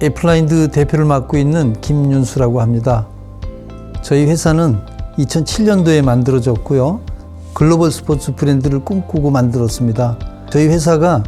애플라인드 대표를 맡고 있는 김윤수라고 합니다. 저희 회사는 2007년도에 만들어졌고요. 글로벌 스포츠 브랜드를 꿈꾸고 만들었습니다. 저희 회사가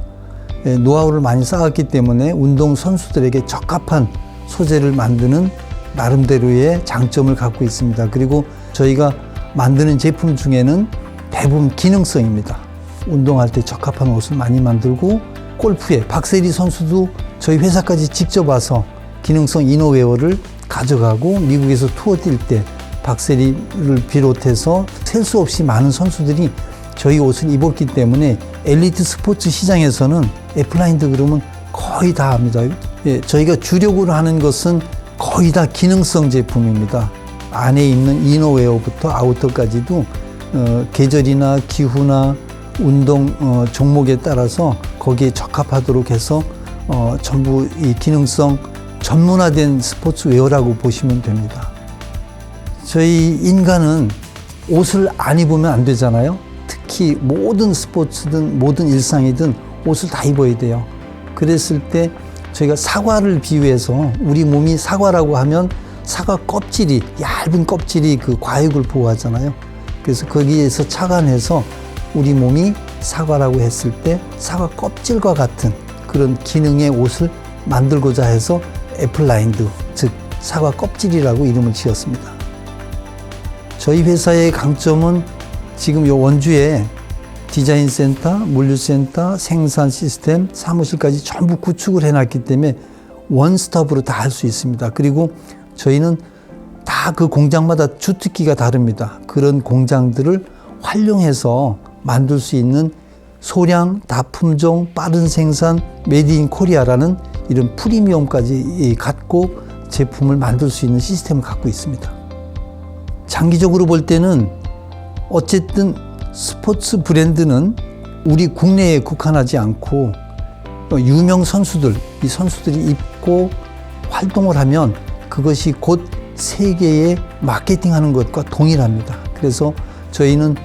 예, 노하우를 많이 쌓았기 때문에 운동 선수들에게 적합한 소재를 만드는 나름대로의 장점을 갖고 있습니다. 그리고 저희가 만드는 제품 중에는 대부분 기능성입니다. 운동할 때 적합한 옷을 많이 만들고 골프에 박세리 선수도 저희 회사까지 직접 와서 기능성 이너웨어를 가져가고 미국에서 투어 뛸 때 박세리를 비롯해서 셀 수 없이 많은 선수들이 저희 옷을 입었기 때문에 엘리트 스포츠 시장에서는 애플라인드 그러면 거의 다 합니다. 예, 저희가 주력으로 하는 것은 거의 다 기능성 제품입니다. 안에 입는 이너웨어부터 아우터까지도 어, 계절이나 기후나 운동 어, 종목에 따라서 거기에 적합하도록 해서 어, 전부 이 기능성 전문화된 스포츠 웨어라고 보시면 됩니다. 저희 인간은 옷을 안 입으면 안 되잖아요. 특히 모든 스포츠든 모든 일상이든 옷을 다 입어야 돼요. 그랬을 때 저희가 사과를 비유해서 우리 몸이 사과라고 하면 사과 껍질이 얇은 껍질이 그 과육을 보호하잖아요. 그래서 거기에서 착안해서 우리 몸이 사과라고 했을 때 사과 껍질과 같은 그런 기능의 옷을 만들고자 해서 애플라인드 즉 사과 껍질이라고 이름을 지었습니다. 저희 회사의 강점은 지금 요 원주에 디자인 센터, 물류 센터, 생산 시스템, 사무실까지 전부 구축을 해놨기 때문에 원스톱으로 다 할 수 있습니다. 그리고 저희는 다 그 공장마다 주특기가 다릅니다. 그런 공장들을 활용해서 만들 수 있는 소량, 다품종, 빠른 생산, 메디 인 코리아라는 이런 프리미엄까지 갖고 제품을 만들 수 있는 시스템을 갖고 있습니다. 장기적으로 볼 때는 어쨌든 스포츠 브랜드는 우리 국내에 국한하지 않고 또 유명 선수들, 이 선수들이 입고 활동을 하면 그것이 곧 세계에 마케팅하는 것과 동일합니다. 그래서 저희는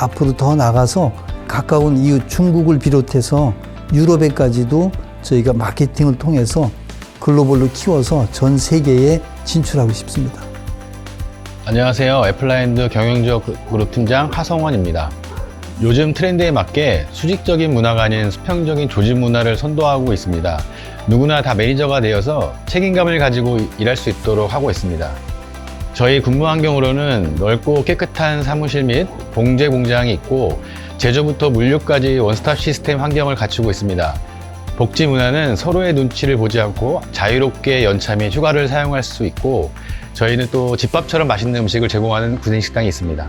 앞으로 더 나가서 가까운 이웃 중국을 비롯해서 유럽에까지도 저희가 마케팅을 통해서 글로벌로 키워서 전 세계에 진출하고 싶습니다. 안녕하세요. 애플라인드 경영지역 그룹 팀장 하성원입니다. 요즘 트렌드에 맞게 수직적인 문화가 아닌 수평적인 조직 문화를 선도하고 있습니다. 누구나 다 매니저가 되어서 책임감을 가지고 일할 수 있도록 하고 있습니다. 저희 근무 환경으로는 넓고 깨끗한 사무실 및 봉제 공장이 있고 제조부터 물류까지 원스톱 시스템 환경을 갖추고 있습니다. 복지 문화는 서로의 눈치를 보지 않고 자유롭게 연차 및 휴가를 사용할 수 있고 저희는 또 집밥처럼 맛있는 음식을 제공하는 구내식당이 있습니다.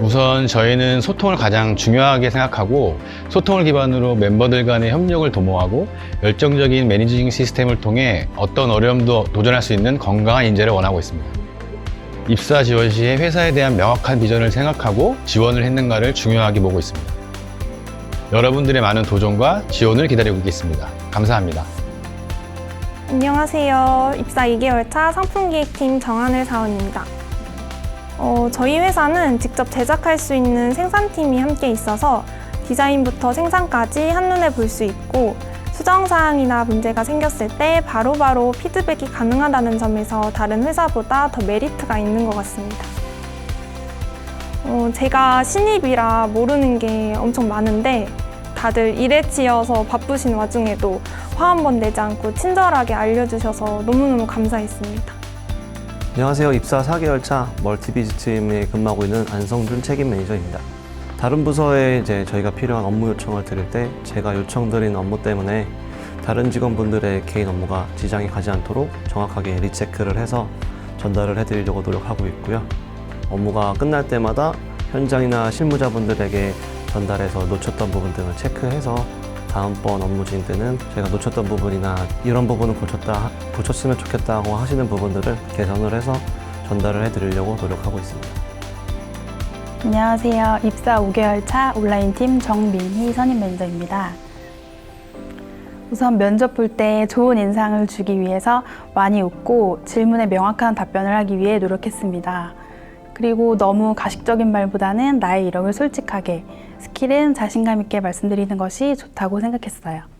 우선 저희는 소통을 가장 중요하게 생각하고 소통을 기반으로 멤버들 간의 협력을 도모하고 열정적인 매니징 시스템을 통해 어떤 어려움도 도전할 수 있는 건강한 인재를 원하고 있습니다. 입사 지원 시에 회사에 대한 명확한 비전을 생각하고 지원을 했는가를 중요하게 보고 있습니다. 여러분들의 많은 도전과 지원을 기다리고 있겠습니다. 감사합니다. 안녕하세요. 입사 2개월 차 상품기획팀 정하늘 사원입니다. 어, 저희 회사는 직접 제작할 수 있는 생산팀이 함께 있어서 디자인부터 생산까지 한눈에 볼 수 있고 수정사항이나 문제가 생겼을 때 바로 바로 피드백이 가능하다는 점에서 다른 회사보다 더 메리트가 있는 것 같습니다. 어, 제가 신입이라 모르는 게 엄청 많은데 다들 일에 치여서 바쁘신 와중에도 화 한 번 내지 않고 친절하게 알려주셔서 너무너무 감사했습니다. 안녕하세요. 입사 4개월 차 멀티비즈 팀에 근무하고 있는 안성준 책임 매니저입니다. 다른 부서에 이제 저희가 필요한 업무 요청을 드릴 때 제가 요청드린 업무 때문에 다른 직원분들의 개인 업무가 지장이 가지 않도록 정확하게 리체크를 해서 전달을 해드리려고 노력하고 있고요. 업무가 끝날 때마다 현장이나 실무자분들에게 전달해서 놓쳤던 부분 등을 체크해서 다음번 업무 진행 때는 제가 놓쳤던 부분이나 이런 부분은 고쳤다, 고쳤으면 좋겠다고 하시는 부분들을 개선을 해서 전달을 해드리려고 노력하고 있습니다. 안녕하세요. 입사 5개월 차 온라인팀 정민희 선임 매니저입니다. 우선 면접 볼 때 좋은 인상을 주기 위해서 많이 웃고 질문에 명확한 답변을 하기 위해 노력했습니다. 그리고 너무 가식적인 말보다는 나의 이력을 솔직하게, 스킬은 자신감 있게 말씀드리는 것이 좋다고 생각했어요.